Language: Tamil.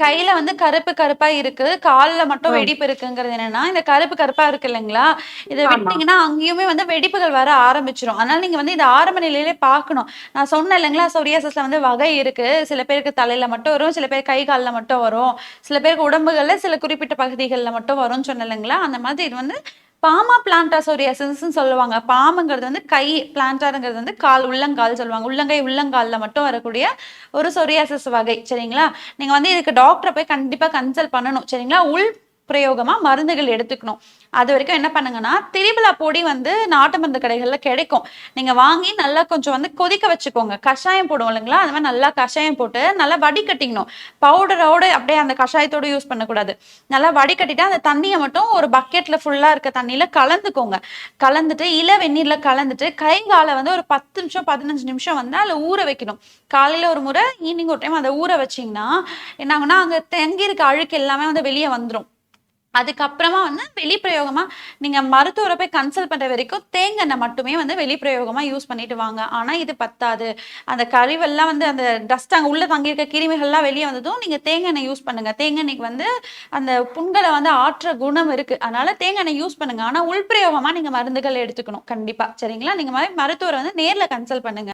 கையில வந்து கருப்பு கருப்பா இருக்கு கால்ல மட்டும் வெடிப்பு இருக்குங்கிறது என்னன்னா இந்த கருப்பு கருப்பா இருக்கு இல்லைங்களா? இதை. விட்டீங்கன்னா அங்கேயுமே வந்து வெடிப்புகள் வர ஆரம்பிச்சிரும். அதனால நீங்க வந்து இது ஆரம்ப நிலையிலே பார்க்கணும் நான் சொன்னேன் இல்லைங்களா சொரியாசஸ்ல வந்து வகை இருக்கு. சில பேருக்கு தலையில மட்டும் வரும் சில பேர் கை கால்ல மட்டும் வரும். சில பேருக்கு உடம்புகள்ல சில குறிப்பிட்ட பகுதிகள்ல மட்டும் வரும்னு சொன்னேன் இல்லைங்களா? அந்த மாதிரி இது வந்து பாமா பிளான்டா சொரியாசிஸ்ன்னு சொல்லுவாங்க. பாம்புங்கிறது வந்து கை பிளான்டாருங்கிறது வந்து கால் உள்ளங்கால் சொல்லுவாங்க. உள்ளங்கை உள்ளங்காலில் மட்டும் வரக்கூடிய ஒரு சொரியாசிஸ் வகை. சரிங்களா? நீங்கள் வந்து இதுக்கு டாக்டரை போய் கண்டிப்பாக கன்சல்ட் பண்ணணும். சரிங்களா? உள் பிரயோகமாக மருந்துகள் எடுத்துக்கணும். அது வரைக்கும் என்ன பண்ணுங்கன்னா திரிபலா பொடி வந்து நாட்டு மருந்து கடைகளில் கிடைக்கும். நீங்கள் வாங்கி நல்லா கொஞ்சம் வந்து கொதிக்க வச்சுக்கோங்க. கஷாயம் போடுவோம் இல்லைங்களா? அது மாதிரி நல்லா கஷாயம் போட்டு நல்லா வடிகட்டிக்கணும் பவுடரோடு அப்படியே அந்த கஷாயத்தோட யூஸ் பண்ணக்கூடாது. நல்லா வடிகட்டிட்டு அந்த தண்ணியை மட்டும் ஒரு பக்கெட்டில் ஃபுல்லாக இருக்க தண்ணியில் கலந்துக்கோங்க. கலந்துட்டு இள வெந்நீரில் கலந்துட்டு கை காலை வந்து ஒரு பத்து நிமிஷம் பதினஞ்சு நிமிஷம் வந்து அதில் ஊற வைக்கணும். காலையில் ஒரு முறை ஈவினிங் ஒரு டைம் அதை ஊற வச்சீங்கன்னா என்ன அங்கே தங்கியிருக்க அழுக்கு எல்லாமே வந்து வெளியே வந்துடும் அதுக்கப்புறமா வந்து வெளிப்பிரயோகமாக நீங்கள் மருத்துவரை போய் கன்சல்ட் பண்ணுற வரைக்கும் தேங்காய் மட்டுமே வந்து வெளிப்பிரயோகமாக யூஸ் பண்ணிட்டு வாங்க. ஆனால் இது பத்தாது. அந்த கழிவெல்லாம் வந்து அந்த டஸ்ட் அங்கே உள்ளே தங்கியிருக்க கிருமிகள்லாம் வெளியே வந்ததும் நீங்கள் தேங்காய் எண்ணெய் யூஸ் பண்ணுங்கள் தேங்காய் எண்ணெய்க்கு வந்து அந்த புண்களை வந்து ஆற்ற குணம் இருக்குது அதனால தேங்காய் எண்ணெய் யூஸ் பண்ணுங்கள் ஆனால் உள்பிரயோகமாக நீங்கள் மருந்துகள் எடுத்துக்கணும். கண்டிப்பாக சரிங்களா? நீங்கள் மாதிரி மருத்துவரை வந்து நேரில் கன்சல்ட் பண்ணுங்கள்